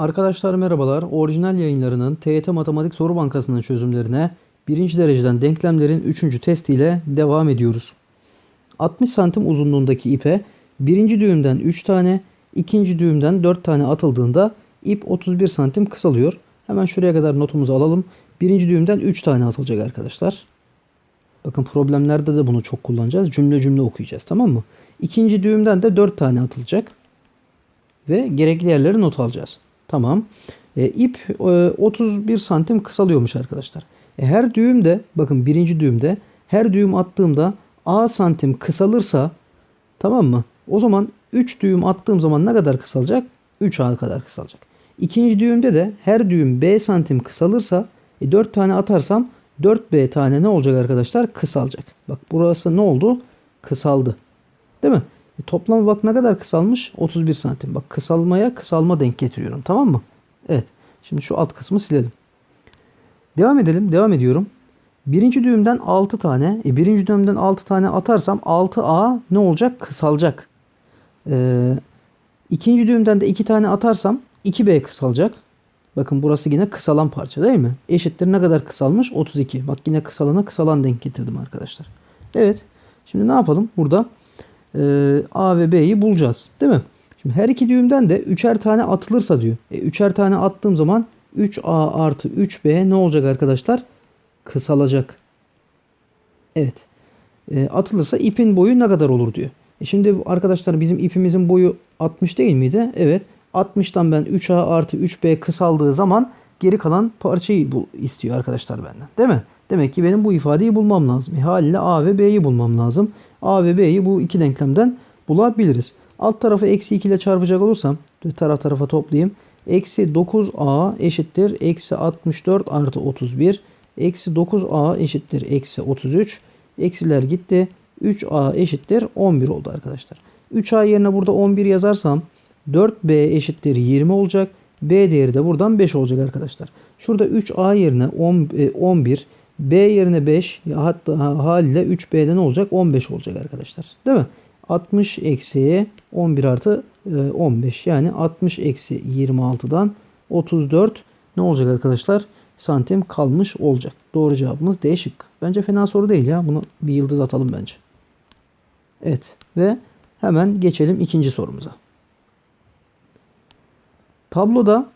Arkadaşlar merhabalar. Orijinal yayınlarının TYT Matematik Soru Bankası'nın çözümlerine birinci dereceden denklemlerin 3. testiyle devam ediyoruz. 60 santim uzunluğundaki ipe birinci düğümden 3 tane, ikinci düğümden 4 tane atıldığında ip 31 santim kısalıyor. Hemen şuraya kadar notumuzu alalım. Birinci düğümden 3 tane atılacak arkadaşlar. Bakın problemlerde de bunu çok kullanacağız. Cümle cümle okuyacağız tamam mı? İkinci düğümden de 4 tane atılacak. Ve gerekli yerleri not alacağız. Tamam. E, ip e, 31 santim kısalıyormuş arkadaşlar. E, her düğümde bakın birinci düğümde her düğüm attığımda A santim kısalırsa tamam mı? O zaman 3 düğüm attığım zaman ne kadar kısalacak? 3A kadar kısalacak. İkinci düğümde de her düğüm B santim kısalırsa e, 4 tane atarsam 4B tane ne olacak arkadaşlar? Kısalacak. Bak burası ne oldu? Kısaldı. Değil mi? E, toplam bak ne kadar kısalmış? 31 santim. Bak kısalmaya kısalma denk getiriyorum. Tamam mı? Evet. Şimdi şu alt kısmı silelim. Devam edelim. Devam ediyorum. Birinci düğümden 6 tane. E, birinci düğümden 6 tane atarsam 6A ne olacak? Kısalacak. Ee, ikinci düğümden de 2 tane atarsam 2B kısalacak. Bakın burası yine kısalan parça değil mi? Eşittir ne kadar kısalmış? 32. Bak yine kısalana kısalan denk getirdim arkadaşlar. Evet. Şimdi ne yapalım? Burada e, A ve B'yi bulacağız. Değil mi? Şimdi her iki düğümden de üçer tane atılırsa diyor. E, üçer tane attığım zaman 3A artı 3B ne olacak arkadaşlar? Kısalacak. Evet. E, atılırsa ipin boyu ne kadar olur diyor. E şimdi arkadaşlar bizim ipimizin boyu 60 değil miydi? Evet. 60'tan ben 3A artı 3B kısaldığı zaman geri kalan parçayı bul istiyor arkadaşlar benden. Değil mi? Demek ki benim bu ifadeyi bulmam lazım. E, haliyle A ve B'yi bulmam lazım. A ve B'yi bu iki denklemden bulabiliriz. Alt tarafı eksi 2 ile çarpacak olursam taraf tarafa toplayayım. Eksi 9A eşittir. Eksi 64 artı 31. Eksi 9A eşittir. Eksi 33. Eksiler gitti. 3A eşittir. 11 oldu arkadaşlar. 3A yerine burada 11 yazarsam 4B eşittir 20 olacak. B değeri de buradan 5 olacak arkadaşlar. Şurada 3A yerine 10, 11, B yerine 5 hatta haliyle 3B'de ne olacak? 15 olacak arkadaşlar. Değil mi? 60 eksi 11 artı 15 yani 60 eksi 26'dan 34 ne olacak arkadaşlar? Santim kalmış olacak. Doğru cevabımız D şıkkı. Bence fena soru değil ya. Bunu bir yıldız atalım bence. Evet ve hemen geçelim ikinci sorumuza. Tabloda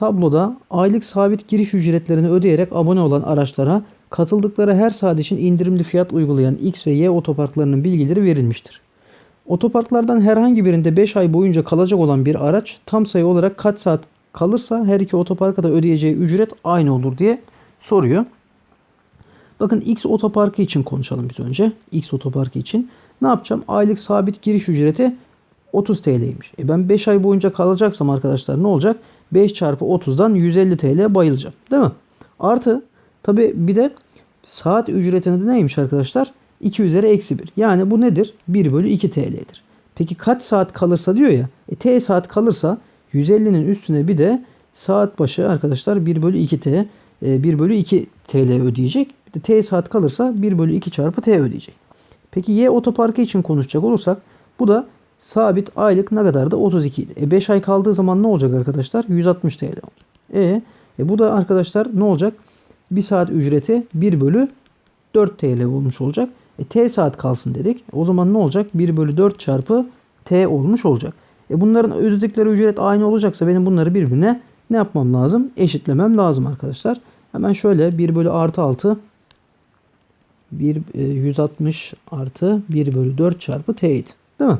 tabloda aylık sabit giriş ücretlerini ödeyerek abone olan araçlara katıldıkları her saat için indirimli fiyat uygulayan X ve Y otoparklarının bilgileri verilmiştir. Otoparklardan herhangi birinde 5 ay boyunca kalacak olan bir araç tam sayı olarak kaç saat kalırsa her iki otoparka da ödeyeceği ücret aynı olur diye soruyor. Bakın X otoparkı için konuşalım biz önce. X otoparkı için. Ne yapacağım? Aylık sabit giriş ücreti 30 TL'ymiş. E ben 5 ay boyunca kalacaksam arkadaşlar ne olacak? 5 çarpı 30'dan 150 TL bayılacağım. Değil mi? Artı tabi bir de saat ücretinde de neymiş arkadaşlar? 2 üzeri eksi 1. Yani bu nedir? 1 bölü 2 TL'dir. Peki kaç saat kalırsa diyor ya. E, T saat kalırsa 150'nin üstüne bir de saat başı arkadaşlar 1 bölü 2 T. E, 1 bölü 2 TL ödeyecek. Bir de T saat kalırsa 1 bölü 2 çarpı T ödeyecek. Peki Y otoparkı için konuşacak olursak bu da sabit aylık ne kadardı? 32 idi. E 5 ay kaldığı zaman ne olacak arkadaşlar? 160 TL olacak. E, e bu da arkadaşlar ne olacak? 1 saat ücreti 1 bölü 4 TL olmuş olacak. E, T saat kalsın dedik. O zaman ne olacak? 1 bölü 4 çarpı T olmuş olacak. E bunların ödedikleri ücret aynı olacaksa benim bunları birbirine ne yapmam lazım? Eşitlemem lazım arkadaşlar. Hemen şöyle 1 bölü artı 6 1, 160 artı 1 bölü 4 çarpı T idi. Değil mi?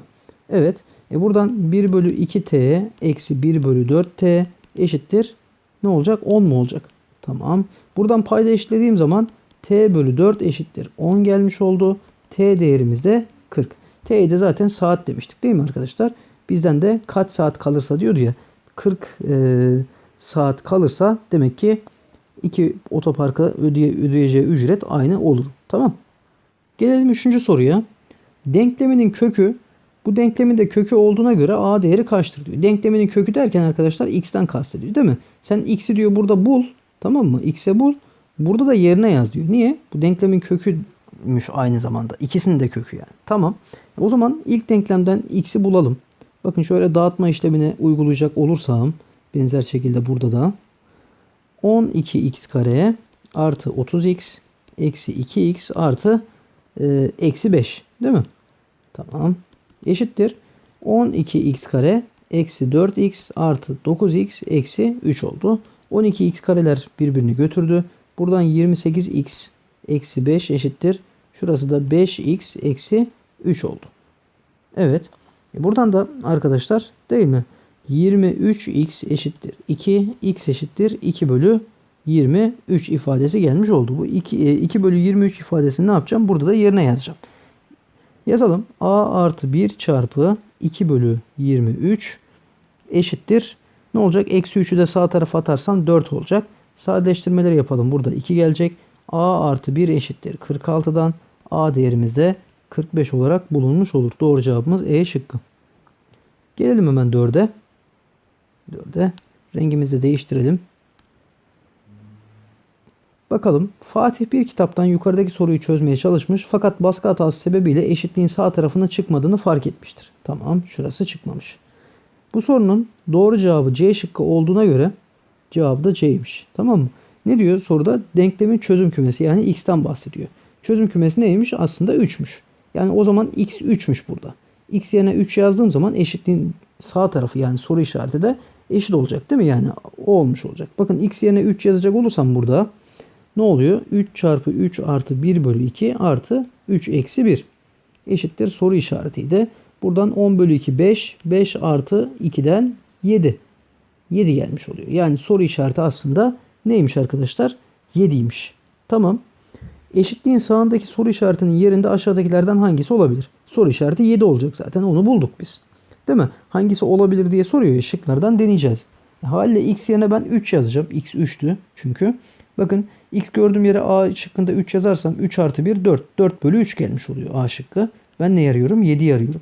Evet. E buradan 1 bölü 2T eksi 1 bölü 4T eşittir. Ne olacak? 10 mu olacak? Tamam. Buradan payda eşitlediğim zaman T bölü 4 eşittir. 10 gelmiş oldu. T değerimiz de 40. T'yi de zaten saat demiştik değil mi arkadaşlar? Bizden de kaç saat kalırsa diyordu ya. 40 e, saat kalırsa demek ki iki otoparka ödeye, ödeyeceği ücret aynı olur. Tamam. Gelelim üçüncü soruya. Denkleminin kökü bu denklemin de kökü olduğuna göre a değeri kaçtır diyor. Denkleminin kökü derken arkadaşlar x'ten kastediyor değil mi? Sen x'i diyor burada bul. Tamam mı? x'e bul. Burada da yerine yaz diyor. Niye? Bu denklemin köküymüş aynı zamanda. İkisinin de kökü yani. Tamam. O zaman ilk denklemden x'i bulalım. Bakın şöyle dağıtma işlemini uygulayacak olursam Benzer şekilde burada da 12x kare artı 30x eksi 2x artı e, eksi 5 değil mi? Tamam. Eşittir. 12x kare eksi 4x artı 9x eksi 3 oldu. 12x kareler birbirini götürdü. Buradan 28x eksi 5 eşittir. Şurası da 5x eksi 3 oldu. Evet. E buradan da arkadaşlar değil mi? 23x eşittir 2, x eşittir 2 bölü 23 ifadesi gelmiş oldu. Bu 2, 2 bölü 23 ifadesini ne yapacağım? Burada da yerine yazacağım. Yazalım. a artı 1 çarpı 2 bölü 23 eşittir. Ne olacak? Eksi 3'ü de sağ tarafa atarsam 4 olacak. Sadeleştirmeleri yapalım. Burada 2 gelecek. a artı 1 eşittir 46'dan. a değerimiz de 45 olarak bulunmuş olur. Doğru cevabımız E şıkkı. Gelelim hemen 4'e. 4'e. Rengimizi de değiştirelim. Bakalım. Fatih bir kitaptan yukarıdaki soruyu çözmeye çalışmış fakat baskı hatası sebebiyle eşitliğin sağ tarafına çıkmadığını fark etmiştir. Tamam şurası çıkmamış. Bu sorunun doğru cevabı C şıkkı olduğuna göre cevabı da C'ymiş. Tamam mı? Ne diyor soruda? Denklemin çözüm kümesi yani x'ten bahsediyor. Çözüm kümesi neymiş? Aslında 3'müş. Yani o zaman x 3'müş burada. x yerine 3 yazdığım zaman eşitliğin sağ tarafı yani soru işareti de eşit olacak değil mi? Yani o olmuş olacak. Bakın x yerine 3 yazacak olursam burada ne oluyor? 3 çarpı 3 artı 1 bölü 2 artı 3 eksi 1 eşittir soru işaretiydi. Buradan 10 bölü 2 5. 5 artı 2'den 7. 7 gelmiş oluyor. Yani soru işareti aslında neymiş arkadaşlar? 7'ymiş. Tamam. Eşitliğin sağındaki soru işaretinin yerinde aşağıdakilerden hangisi olabilir? Soru işareti 7 olacak zaten. Onu bulduk biz. Değil mi? Hangisi olabilir diye soruyor. Şıklardan deneyeceğiz. Haliyle x yerine ben 3 yazacağım. x 3'tü çünkü. Bakın x gördüğüm yere a şıkkında 3 yazarsam 3 artı 1 4. 4 bölü 3 gelmiş oluyor a şıkkı. Ben ne arıyorum? 7'yi arıyorum.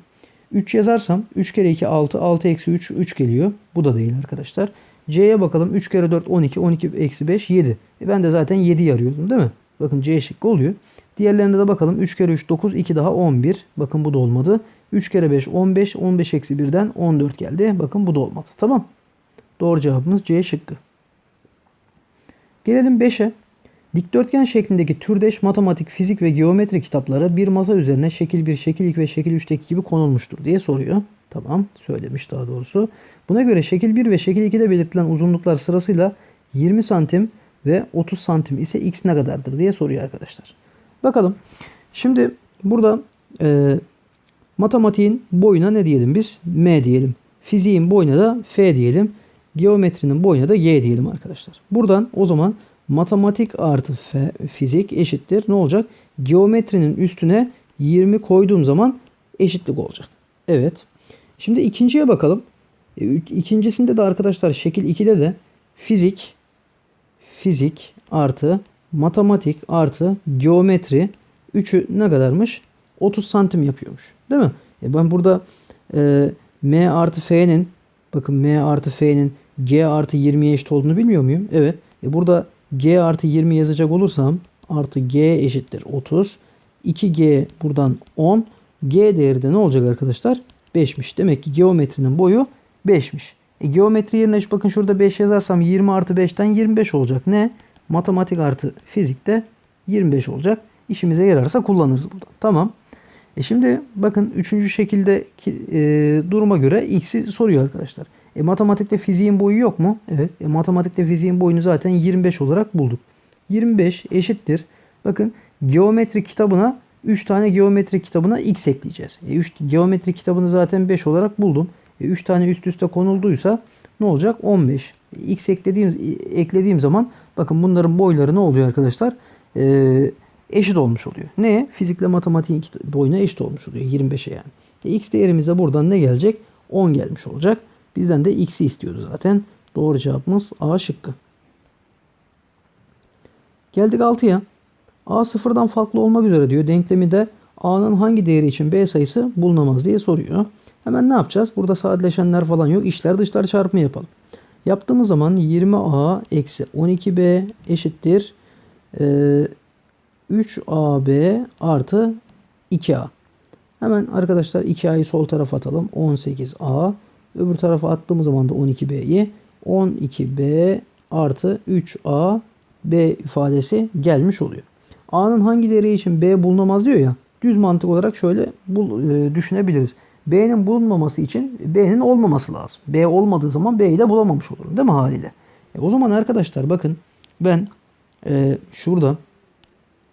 3 yazarsam 3 kere 2 6. 6 eksi 3 3 geliyor. Bu da değil arkadaşlar. C'ye bakalım. 3 kere 4 12. 12 eksi 5 7. E ben de zaten 7'yi arıyordum değil mi? Bakın C şıkkı oluyor. Diğerlerine de bakalım. 3 kere 3 9. 2 daha 11. Bakın bu da olmadı. 3 kere 5 15. 15 eksi 1'den 14 geldi. Bakın bu da olmadı. Tamam. Doğru cevabımız C şıkkı. Gelelim 5'e. Dikdörtgen şeklindeki türdeş matematik, fizik ve geometri kitapları bir masa üzerine şekil 1, şekil 2 ve şekil 3'teki gibi konulmuştur diye soruyor. Tamam söylemiş daha doğrusu. Buna göre şekil 1 ve şekil 2'de belirtilen uzunluklar sırasıyla 20 santim ve 30 santim ise x ne kadardır diye soruyor arkadaşlar. Bakalım. Şimdi burada e, matematiğin boyuna ne diyelim biz? M diyelim. Fiziğin boyuna da F diyelim. Geometrinin boyuna da Y diyelim arkadaşlar. Buradan o zaman matematik artı F, fizik eşittir. Ne olacak? Geometrinin üstüne 20 koyduğum zaman eşitlik olacak. Evet. Şimdi ikinciye bakalım. E, İkincisinde de arkadaşlar şekil 2'de de fizik fizik artı matematik artı geometri üçü ne kadarmış? 30 santim yapıyormuş. Değil mi? E ben burada e, M artı F'nin bakın M artı F'nin G artı 20'ye eşit olduğunu bilmiyor muyum? Evet. E burada G artı 20 yazacak olursam artı G eşittir 30. 2G buradan 10. G değeri de ne olacak arkadaşlar? 5'miş. Demek ki geometrinin boyu 5'miş. E, geometri yerine bakın şurada 5 yazarsam 20 artı 5'ten 25 olacak. Ne? Matematik artı fizikte 25 olacak. İşimize yararsa kullanırız buradan. Tamam. E şimdi bakın üçüncü şekildeki e, duruma göre x'i soruyor arkadaşlar. E matematikte fiziğin boyu yok mu? Evet. E matematikte fiziğin boyunu zaten 25 olarak bulduk. 25 eşittir. Bakın geometri kitabına 3 tane geometri kitabına x ekleyeceğiz. E 3 geometri kitabını zaten 5 olarak buldum. E 3 tane üst üste konulduysa ne olacak? 15. E, x eklediğim eklediğim zaman bakın bunların boyları ne oluyor arkadaşlar? Ee, eşit olmuş oluyor. Ne? Fizikle matematiğin boyuna eşit olmuş oluyor. 25'e yani. E, x değerimize buradan ne gelecek? 10 gelmiş olacak. Bizden de x'i istiyordu zaten. Doğru cevabımız A şıkkı. Geldik 6'ya. A sıfırdan farklı olmak üzere diyor. Denklemi de A'nın hangi değeri için B sayısı bulunamaz diye soruyor. Hemen ne yapacağız? Burada sadeleşenler falan yok. İşler dışlar çarpımı yapalım. Yaptığımız zaman 20A eksi 12B eşittir. Ee, 3AB artı 2A. Hemen arkadaşlar 2A'yı sol tarafa atalım. 18A. Öbür tarafa attığımız zaman da 12B'yi 12b artı 3a b ifadesi gelmiş oluyor. A'nın hangi değeri için b bulunamaz diyor ya. Düz mantık olarak şöyle bul, e, düşünebiliriz. B'nin bulunmaması için B'nin olmaması lazım. B olmadığı zaman B'yi de bulamamış olurum değil mi haliyle? E, o zaman arkadaşlar bakın ben e, şurada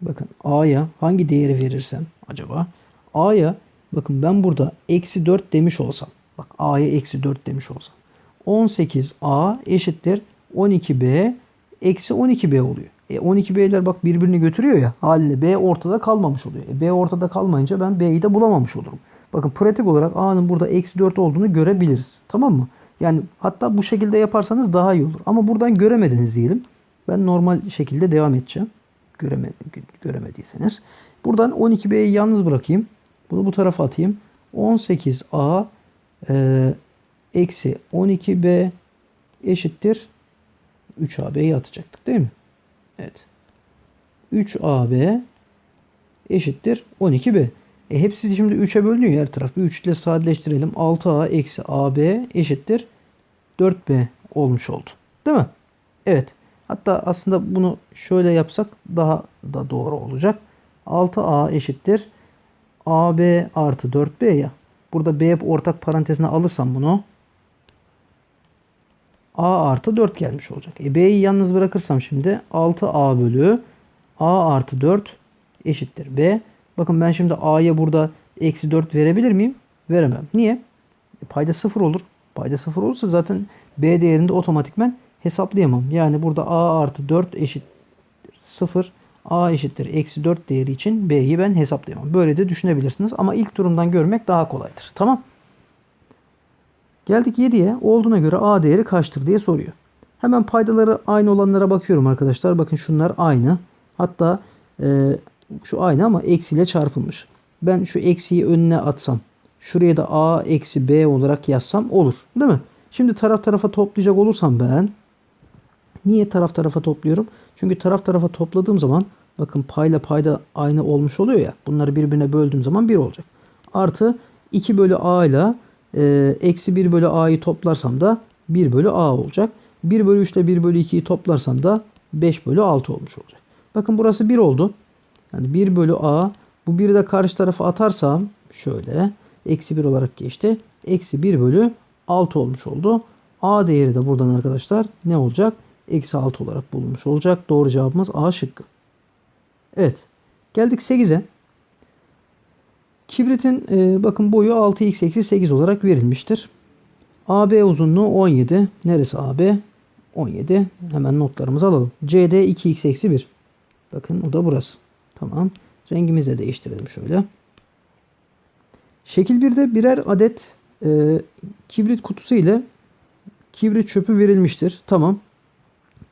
bakın A'ya hangi değeri verirsem acaba A'ya bakın ben burada eksi 4 demiş olsam bak A'ya eksi 4 demiş olsam 18A eşittir 12B eksi 12B oluyor. E 12B'ler bak birbirini götürüyor ya haliyle B ortada kalmamış oluyor. E B ortada kalmayınca ben B'yi de bulamamış olurum. Bakın pratik olarak A'nın burada eksi 4 olduğunu görebiliriz. Tamam mı? Yani hatta bu şekilde yaparsanız daha iyi olur. Ama buradan göremediniz diyelim. Ben normal şekilde devam edeceğim. Göreme, göremediyseniz. Buradan 12B'yi yalnız bırakayım. Bunu bu tarafa atayım. 18A e, eksi 12B eşittir 3AB'yi atacaktık değil mi? Evet. 3AB eşittir 12B. E hepsi şimdi 3'e bölünüyor her taraf. Bir 3 ile sadeleştirelim. 6A eksi AB eşittir 4B olmuş oldu. Değil mi? Evet. Hatta aslında bunu şöyle yapsak daha da doğru olacak. 6A eşittir AB artı 4B ya. Burada B ortak parantezine alırsam bunu A artı 4 gelmiş olacak. E B'yi yalnız bırakırsam şimdi 6A bölü A artı 4 eşittir B. Bakın ben şimdi A'ya burada eksi 4 verebilir miyim? Veremem. Niye? E, payda 0 olur. Payda 0 olursa zaten B değerinde otomatikmen hesaplayamam. Yani burada A artı 4 eşittir 0. A eşittir eksi 4 değeri için B'yi ben hesaplayamam. Böyle de düşünebilirsiniz. Ama ilk durumdan görmek daha kolaydır. Tamam. Geldik 7'ye. Olduğuna göre A değeri kaçtır diye soruyor. Hemen paydaları aynı olanlara bakıyorum arkadaşlar. Bakın şunlar aynı. Hatta e, şu aynı ama eksiyle çarpılmış. Ben şu eksiyi önüne atsam. Şuraya da A eksi B olarak yazsam olur. Değil mi? Şimdi taraf tarafa toplayacak olursam ben niye taraf tarafa topluyorum? Çünkü taraf tarafa topladığım zaman bakın payla payda aynı olmuş oluyor ya. Bunları birbirine böldüğüm zaman 1 olacak. Artı 2 bölü A ile e, eksi 1 bölü A'yı toplarsam da 1 bölü A olacak. 1 bölü 3 ile 1 bölü 2'yi toplarsam da 5 bölü 6 olmuş olacak. Bakın burası 1 oldu. Yani 1 bölü A. Bu 1'i de karşı tarafa atarsam şöyle. Eksi 1 olarak geçti. Eksi 1 bölü 6 olmuş oldu. A değeri de buradan arkadaşlar ne olacak? Eksi 6 olarak bulunmuş olacak. Doğru cevabımız A şıkkı. Evet. Geldik 8'e. Kibritin e, bakın boyu 6x eksi 8 olarak verilmiştir. AB uzunluğu 17. Neresi AB? 17. Hemen notlarımızı alalım. CD 2x eksi 1. Bakın o da burası. Tamam. Rengimizi de değiştirelim şöyle. Şekil 1'de birer adet e, kibrit kutusu ile kibrit çöpü verilmiştir. Tamam.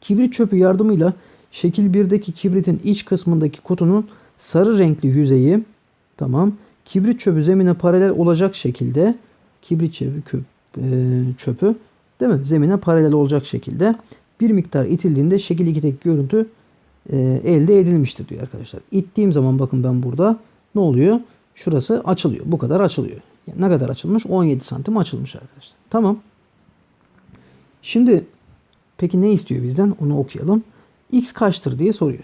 Kibrit çöpü yardımıyla şekil 1'deki kibritin iç kısmındaki kutunun sarı renkli yüzeyi tamam. Kibrit çöpü zemine paralel olacak şekilde kibrit çöpü, köp, e, çöpü değil mi? Zemine paralel olacak şekilde bir miktar itildiğinde şekil 2'deki görüntü e, elde edilmiştir diyor arkadaşlar. İttiğim zaman bakın ben burada ne oluyor? Şurası açılıyor. Bu kadar açılıyor. Yani ne kadar açılmış? 17 santim açılmış arkadaşlar. Tamam. Şimdi peki ne istiyor bizden? Onu okuyalım. X kaçtır diye soruyor.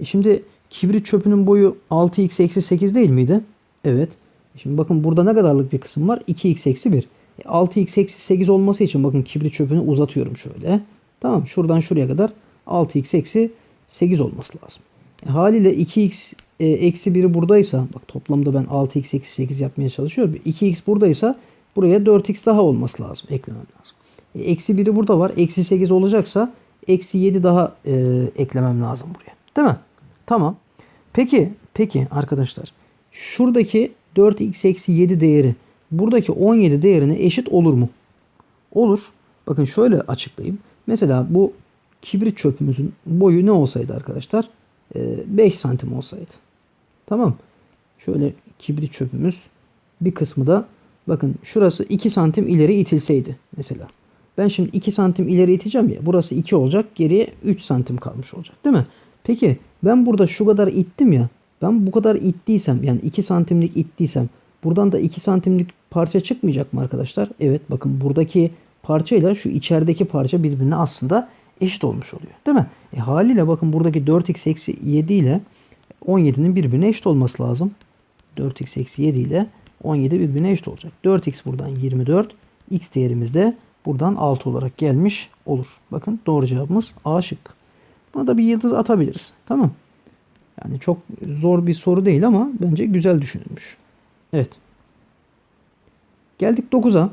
E şimdi kibrit çöpünün boyu 6x eksi 8 değil miydi? Evet. E şimdi bakın burada ne kadarlık bir kısım var? 2x eksi 1. E 6x eksi 8 olması için bakın kibrit çöpünü uzatıyorum şöyle. Tamam şuradan şuraya kadar 6x eksi 8 olması lazım. E, haliyle 2x e, eksi 1'i buradaysa bak toplamda ben 6x eksi 8 yapmaya çalışıyorum. 2x buradaysa buraya 4x daha olması lazım. Eklemem lazım. E, eksi 1'i burada var. Eksi 8 olacaksa eksi 7 daha e, eklemem lazım buraya. Değil mi? Tamam. Peki, peki arkadaşlar. Şuradaki 4x eksi 7 değeri buradaki 17 değerine eşit olur mu? Olur. Bakın şöyle açıklayayım. Mesela bu kibrit çöpümüzün boyu ne olsaydı arkadaşlar? 5 santim olsaydı. Tamam. Şöyle kibrit çöpümüz bir kısmı da bakın şurası 2 santim ileri itilseydi mesela. Ben şimdi 2 santim ileri iteceğim ya. Burası 2 olacak. Geriye 3 santim kalmış olacak. Değil mi? Peki ben burada şu kadar ittim ya. Ben bu kadar ittiysem yani 2 santimlik ittiysem buradan da 2 santimlik parça çıkmayacak mı arkadaşlar? Evet bakın buradaki parçayla şu içerideki parça birbirine aslında eşit olmuş oluyor. Değil mi? E, haliyle bakın buradaki 4x eksi 7 ile 17'nin birbirine eşit olması lazım. 4x eksi 7 ile 17 birbirine eşit olacak. 4x buradan 24. X değerimiz de buradan 6 olarak gelmiş olur. Bakın doğru cevabımız A şıkkı. Buna da bir yıldız atabiliriz. Tamam. Yani çok zor bir soru değil ama bence güzel düşünülmüş. Evet. Geldik 9'a.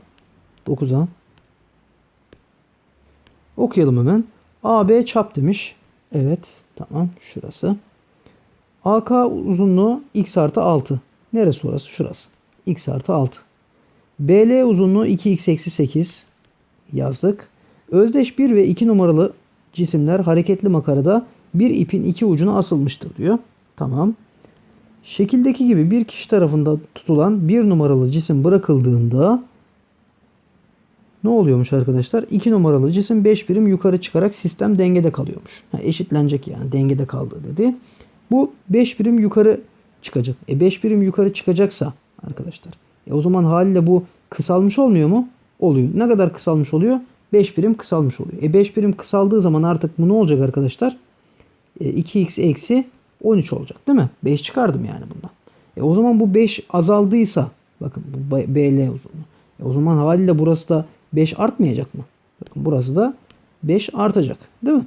9'a. Okuyalım hemen. AB çap demiş. Evet. Tamam. Şurası. AK uzunluğu x artı 6. Neresi orası? Şurası. x artı 6. BL uzunluğu 2x eksi 8 yazdık. Özdeş 1 ve 2 numaralı cisimler hareketli makarada bir ipin iki ucuna asılmıştır diyor. Tamam. Şekildeki gibi bir kişi tarafından tutulan bir numaralı cisim bırakıldığında ne oluyormuş arkadaşlar? 2 numaralı cisim 5 birim yukarı çıkarak sistem dengede kalıyormuş. Ha, eşitlenecek yani dengede kaldı dedi. Bu 5 birim yukarı çıkacak. E 5 birim yukarı çıkacaksa arkadaşlar. E o zaman haliyle bu kısalmış olmuyor mu? Oluyor. Ne kadar kısalmış oluyor? 5 birim kısalmış oluyor. E 5 birim kısaldığı zaman artık bu ne olacak arkadaşlar? E 2x eksi 13 olacak değil mi? 5 çıkardım yani bundan. E o zaman bu 5 azaldıysa bakın bu BL uzunluğu. E o zaman haliyle burası da 5 artmayacak mı? Bakın burası da 5 artacak değil mi?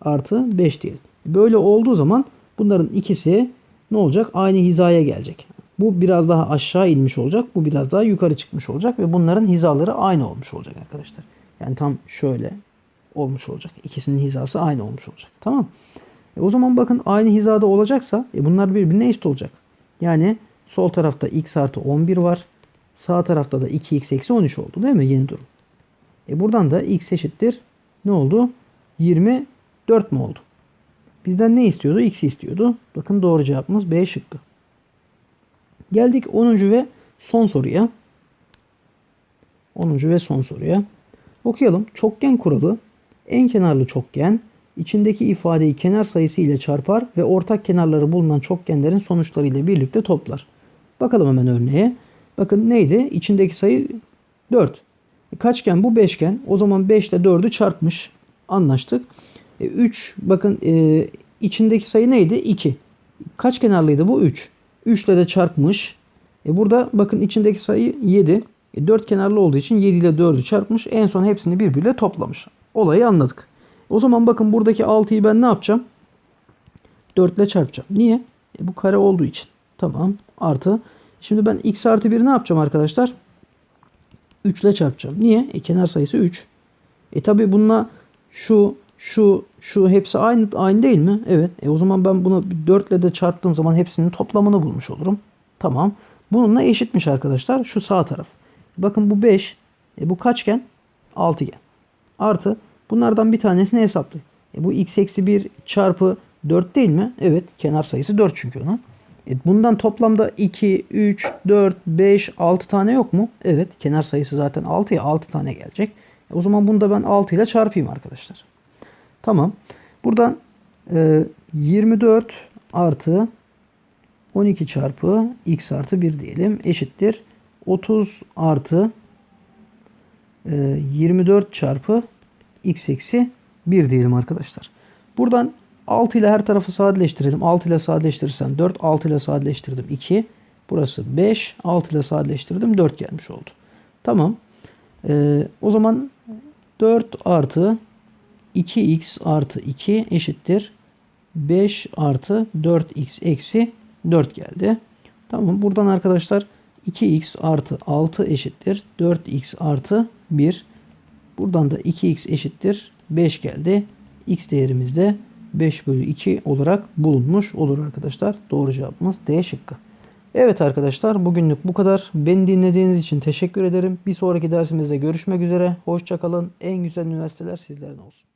Artı 5 diyelim. Böyle olduğu zaman bunların ikisi ne olacak? Aynı hizaya gelecek. Bu biraz daha aşağı inmiş olacak. Bu biraz daha yukarı çıkmış olacak. Ve bunların hizaları aynı olmuş olacak arkadaşlar. Yani tam şöyle olmuş olacak. İkisinin hizası aynı olmuş olacak. Tamam. E o zaman bakın aynı hizada olacaksa e bunlar birbirine eşit olacak. Yani sol tarafta x artı 11 var. Sağ tarafta da 2x eksi 13 oldu değil mi yeni durum? E buradan da x eşittir. Ne oldu? 24 mu oldu? Bizden ne istiyordu? X istiyordu. Bakın doğru cevabımız B şıkkı. Geldik 10. ve son soruya. 10. ve son soruya. Okuyalım. Çokgen kuralı en kenarlı çokgen içindeki ifadeyi kenar sayısı ile çarpar ve ortak kenarları bulunan çokgenlerin sonuçları ile birlikte toplar. Bakalım hemen örneğe. Bakın neydi? İçindeki sayı 4. E, kaçgen bu beşgen. O zaman 5 ile 4'ü çarpmış. Anlaştık. E, 3 bakın e, içindeki sayı neydi? 2. Kaç kenarlıydı bu? 3. 3 ile de çarpmış. E, burada bakın içindeki sayı 7. E, 4 kenarlı olduğu için 7 ile 4'ü çarpmış. En son hepsini birbiriyle toplamış. Olayı anladık. O zaman bakın buradaki 6'yı ben ne yapacağım? 4 ile çarpacağım. Niye? E, bu kare olduğu için. Tamam. Artı. Şimdi ben x artı 1 ne yapacağım arkadaşlar? 3 ile çarpacağım. Niye? E, kenar sayısı 3. E tabi bununla şu, şu, şu hepsi aynı aynı değil mi? Evet. E o zaman ben bunu 4 ile de çarptığım zaman hepsinin toplamını bulmuş olurum. Tamam. Bununla eşitmiş arkadaşlar. Şu sağ taraf. Bakın bu 5. E bu kaçgen? 6gen. Artı bunlardan bir tanesini hesaplayın. E bu x eksi 1 çarpı 4 değil mi? Evet. Kenar sayısı 4 çünkü onun. E bundan toplamda 2, 3, 4, 5, 6 tane yok mu? Evet. Kenar sayısı zaten 6 ya 6 tane gelecek. E o zaman bunu da ben 6 ile çarpayım arkadaşlar. Tamam. Buradan e, 24 artı 12 çarpı x artı 1 diyelim eşittir. 30 artı e, 24 çarpı x eksi 1 diyelim arkadaşlar. Buradan 6 ile her tarafı sadeleştirelim. 6 ile sadeleştirirsem 4, 6 ile sadeleştirdim 2. Burası 5, 6 ile sadeleştirdim 4 gelmiş oldu. Tamam. Ee, o zaman 4 artı 2x artı 2 eşittir. 5 artı 4x eksi 4 geldi. Tamam. Buradan arkadaşlar 2x artı 6 eşittir. 4x artı 1. Buradan da 2x eşittir. 5 geldi. x değerimiz de 5 bölü 2 olarak bulunmuş olur arkadaşlar. Doğru cevabımız D şıkkı. Evet arkadaşlar bugünlük bu kadar. Beni dinlediğiniz için teşekkür ederim. Bir sonraki dersimizde görüşmek üzere. Hoşçakalın. En güzel üniversiteler sizlerin olsun.